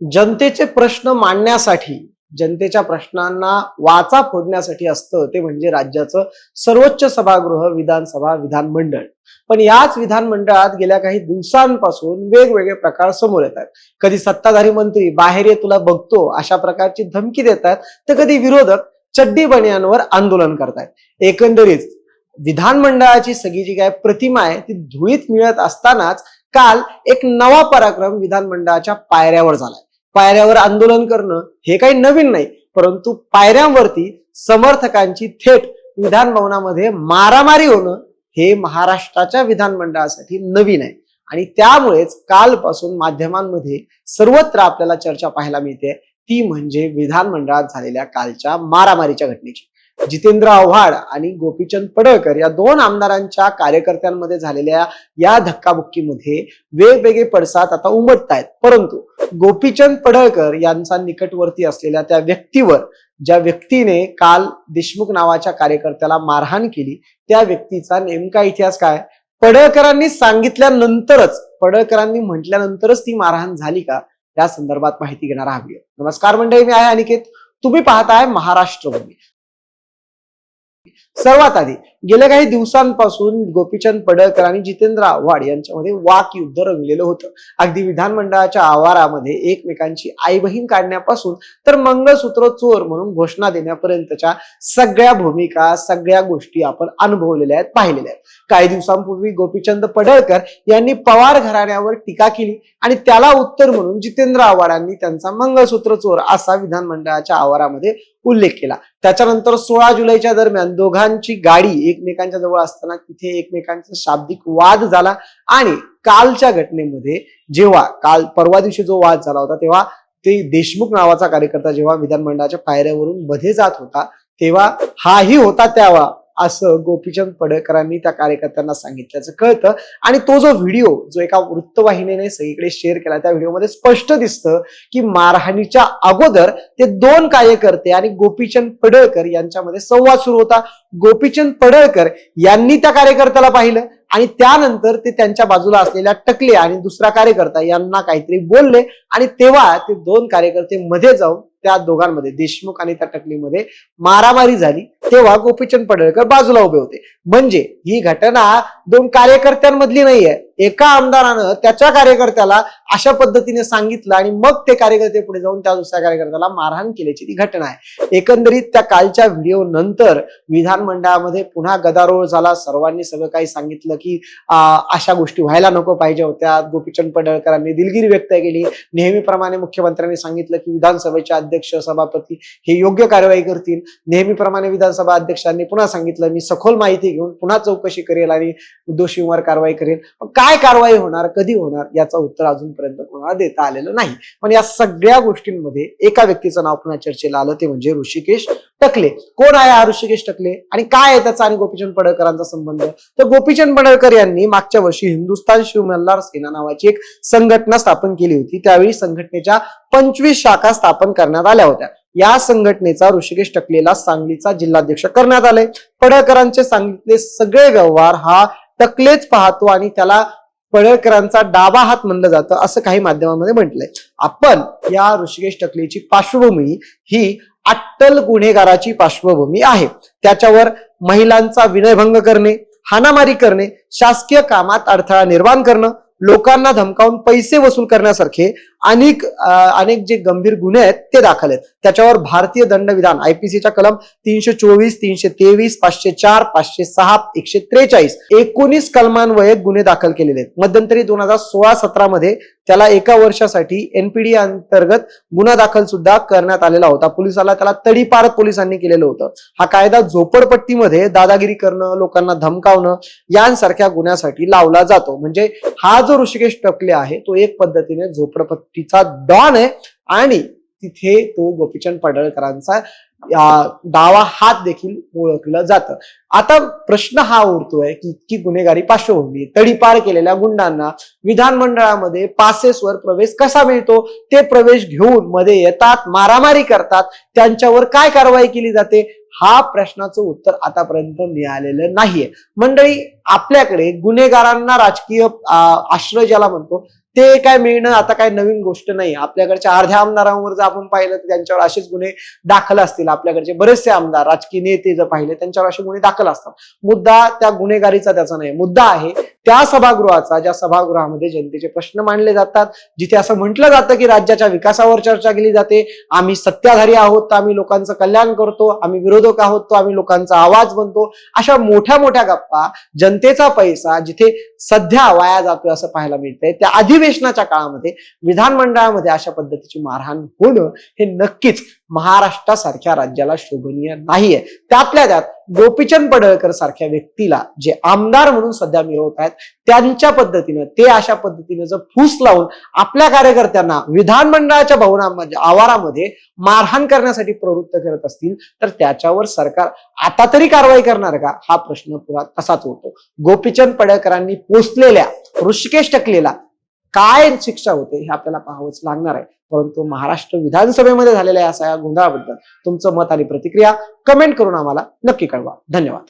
जनतेचे प्रश्न मांडण्यासाठी जनतेच्या प्रश्नांना वाचा फोडण्यासाठी असतं ते म्हणजे राज्याचं सर्वोच्च सभागृह विधानसभा विधानमंडळ. पण याच विधानमंडळात गेल्या काही दिवसांपासून वेगवेगळे प्रकार समोर येतात. कधी सत्ताधारी मंत्री बाहेर ये तुला बघतो अशा प्रकारची धमकी देतात तर कधी विरोधक चड्डी बनियांवर आंदोलन करतायत. एकंदरीत विधानमंडळाची सगळी जी काय प्रतिमा आहे ती धुळीत मिळत असतानाच काल एक नवा पराक्रम विधानमंडळाच्या पायऱ्यावर झालाय. पायऱ्यावर आंदोलन करणं हे काही नवीन नाही परंतु पायऱ्यांवरती समर्थकांची थेट विधान भवनामध्ये मारामारी होणं हे महाराष्ट्राच्या विधानमंडळासाठी नवीन आहे. आणि त्यामुळेच कालपासून माध्यमांमध्ये सर्वत्र आपल्याला चर्चा पाहायला मिळते. ती म्हणजे विधानमंडळात झालेल्या कालच्या मारामारीच्या घटनेची. जितेंद्र आव्हाड आणि गोपीचंद पडळकर या दोन आमदारांच्या कार्यकर्त्यांमध्ये झालेल्या या धक्काबुक्कीमध्ये वेगवेगळे पडसाद आता उमटत आहेत परंतु गोपीचंद पडळकर यांचा निकटवर्ती असलेल्या त्या व्यक्तीवर ज्या व्यक्तीने काल देशमुख नावाच्या कार्यकर्त्याला मारहाण केली त्या व्यक्तीचा नेमका इतिहास काय? पडळकरांनी सांगितल्यानंतरच पडळकरांनी म्हटल्यानंतरच ती मारहाण झाली का? या संदर्भात माहिती घेणार हवी नमस्कार मंडळी मी आहे अनिकेत. तुम्ही पाहताय महाराष्ट्र भूमी सर्वात आधी गेल्या काही दिवसांपासून गोपीचंद पडळकर आणि जितेंद्र आव्हाड यांच्यामध्ये वाक युद्ध रंगलेलं होतं. अगदी विधानमंडळाच्या आवारामध्ये एकमेकांची आई बहीण काढण्यापासून तर मंगळसूत्र चोर म्हणून घोषणा देण्यापर्यंतच्या सगळ्या भूमिका सगळ्या गोष्टी आपण अनुभवलेल्या आहेत पाहिलेल्या आहेत. काही दिवसांपूर्वी गोपीचंद पडळकर यांनी पवार घराण्यावर टीका केली आणि त्याला उत्तर म्हणून जितेंद्र आव्हाडांनी त्यांचा मंगळसूत्र चोर असा विधानमंडळाच्या आवारामध्ये उल्लेख केला. त्याच्यानंतर सोळा जुलैच्या दरम्यान दोघांची गाडी एकमेकांच्या जवळ असताना तिथे एकमेकांचा शाब्दिक वाद झाला आणि कालच्या घटनेमध्ये जेव्हा काल परवा दिवशी जो वाद झाला होता तेव्हा ते देशमुख नावाचा कार्यकर्ता जेव्हा विधानमंडळाच्या पायऱ्यावरून मध्ये जात होता तेव्हा हाही होता त्यावा असं गोपीचंद पडळकरांनी त्या कार्यकर्त्यांना सांगितल्याचं कळतं. आणि तो जो व्हिडिओ जो एका वृत्तवाहिनीने सगळीकडे शेअर केला त्या व्हिडिओमध्ये स्पष्ट दिसतं की मारहाणीच्या अगोदर ते दोन कार्यकर्ते आणि गोपीचंद पडळकर यांच्यामध्ये संवाद सुरू होता. गोपीचंद पडळकर यांनी त्या कार्यकर्त्याला पाहिलं. आणि त्यानंतर ते त्यांच्या बाजूला असलेल्या टकले आणि दुसरा कार्यकर्ता यांना काहीतरी बोलले आणि तेव्हा ते दोन कार्यकर्ते मध्ये जाऊन त्या दोघांमध्ये देशमुख आणि त्या टकलीमध्ये मारामारी झाली. तेव्हा गोपीचंद पडळकर बाजूला उभे होते. म्हणजे ही घटना दोन कार्यकर्त्यांमधली नाहीये. एका आमदारानं त्याच्या कार्यकर्त्याला अशा पद्धतीने सांगितलं आणि मग ते कार्यकर्ते पुढे जाऊन त्या दुसऱ्या कार्यकर्त्याला मारहाण केल्याची ती घटना आहे. एकंदरीत त्या कालच्या व्हिडिओ नंतर विधानमंडळामध्ये पुन्हा गदारोळ झाला. सर्वांनी सगळं काही सांगितलं की अशा गोष्टी व्हायला नको पाहिजे होत्या. गोपीचंद पडळकरांनी दिलगिरी व्यक्त केली. नेहमीप्रमाणे मुख्यमंत्र्यांनी सांगितलं की विधानसभेचे अध्यक्ष सभापती हे योग्य कारवाई करतील. नेहमीप्रमाणे विधानसभा अध्यक्षांनी पुन्हा सांगितलं मी सखोल माहिती घेऊन पुन्हा चौकशी करेल आणि दोषींवर कारवाई करेल. मग काय कारवाई होणार कधी होणार याचं उत्तर अजूनपर्यंत कोणाला देता आलेलं नाही. पण या सगळ्या गोष्टींमध्ये एका व्यक्तीचं नाव पुन्हा चर्चेला आलं ते म्हणजे ऋषिकेश टकले. कोण आहे हा ऋषिकेश टकले? आणि काय आहे त्याचा आणि गोपीचंद पडळकरांचा संबंध? तर गोपीचंद पडळकर यांनी मागच्या वर्षी हिंदुस्थान शिवमल्हार सेना नावाची एक संघटना स्थापन केली होती. त्यावेळी संघटनेच्या पंचवीस शाखा स्थापन करण्यात आल्या होत्या. या संघटनेचा ऋषिकेश टकलेला सांगलीचा जिल्हाध्यक्ष करण्यात आले. पडळकरांचे सांगितले सगळे व्यवहार हा टकलेच पाहतो आणि त्याला पडळकरांचा डावा हात म्हणलं जातं असं काही माध्यमांमध्ये म्हटलंय. आपण या ऋषिकेश टकलेची पार्श्वभूमी ही अट्टल गुन्हेगाराची पार्श्वभूमी आहे. त्याच्यावर महिलांचा विनयभंग करणे हाणामारी करणे शासकीय कामात अडथळा निर्माण करणं लोकांना धमकावून पैसे वसूल करण्यासारखे अनेक अनेक जे गंभीर गुन्हे आहेत ते दाखल आहेत. त्याच्यावर भारतीय दंडविधान आयपीसीच्या कलम तीनशे चोवीस तीनशे तेवीस पाचशे चार पाचशे सहा एकशे त्रेचाळीस एकोणीस कलमांवये गुन्हे दाखल केलेले आहेत. मध्यंतरी दोन हजार सोळा सतरा मध्ये त्याला एका वर्षासाठी एनपीडी अंतर्गत गुन्हा दाखल सुद्धा करण्यात आलेला होता. पोलिसाला त्याला तडीपार पोलिसांनी केलेलं होतं. हा कायदा झोपडपट्टीमध्ये दादागिरी करणं लोकांना धमकावणं यांसारख्या गुन्ह्यासाठी लावला जातो. म्हणजे हा जो ऋषिकेश टपले आहे तो एक पद्धतीने झोपडपट्टी तिचा डॉन आहे. आणि तिथे तो गोपीचंद पडळकरांचा डावा हात देखील ओळखलं जातं. आता प्रश्न हा उरतोय की इतकी गुन्हेगारी पार्श्वभूमी तडीपार केलेल्या गुंडांना विधानमंडळामध्ये पासेसवर प्रवेश कसा मिळतो? ते प्रवेश घेऊन मध्ये येतात मारामारी करतात. त्यांच्यावर काय कारवाई केली जाते? हा प्रश्नाचं उत्तर आतापर्यंत मिळालेलं नाहीये. मंडळी आपल्याकडे गुन्हेगारांना राजकीय आश्रय ज्याला म्हणतो ते काय मिळणं आता काय नवीन गोष्ट नाही. आपल्याकडच्या अर्ध्या आमदारांवर जर आपण पाहिलं तर त्यांच्यावर असेच गुन्हे दाखल असतील. आपल्याकडचे बरेचसे आमदार राजकीय नेते जर पाहिले त्यांच्यावर असे गुन्हे दाखल असतात. मुद्दा त्या गुन्हेगारीचा त्याचा नाही. मुद्दा आहे त्या सभागृहाचा ज्या सभागृहामध्ये जनतेचे प्रश्न मांडले जातात जिथे असं म्हटलं जातं की राज्याच्या विकासावर चर्चा केली जाते आम्ही सत्ताधारी आहोत तर आम्ही लोकांचं कल्याण करतो आम्ही विरोधक आहोत तो आम्ही लोकांचा आवाज बनतो अशा मोठ्या मोठ्या गप्पा जनतेचा पैसा जिथे सध्या वाया जातोय असं पाहायला मिळतंय त्या अधिवेशनाच्या काळामध्ये विधानमंडळामध्ये अशा पद्धतीची मारहाण होणं हे नक्कीच महाराष्ट्रासारख्या राज्याला शोभनीय नाहीये. त्यातल्या त्यात गोपीचंद पडळकर सारख्या व्यक्तीला जे आमदार म्हणून सध्या मिळवत आहेत त्यांच्या पद्धतीनं ते अशा पद्धतीनं जर फूस लावून आपल्या कार्यकर्त्यांना विधानमंडळाच्या भवनामध्ये म्हणजे आवारामध्ये मारहाण करण्यासाठी प्रवृत्त करत असतील तर त्याच्यावर सरकार आता तरी कारवाई करणार का? हा प्रश्न पुरा तसाच होतो. गोपीचंद पडळकरांनी पोचलेल्या ऋषिकेश टकलेला काय शिक्षा होते हे आपल्याला पाहावंच लागणार आहे. परंतु महाराष्ट्र विधानसभेमध्ये झालेल्या या सगळ्या गोंधळाबद्दल तुमचं मत आणि प्रतिक्रिया कमेंट करून आम्हाला नक्की कळवा. धन्यवाद.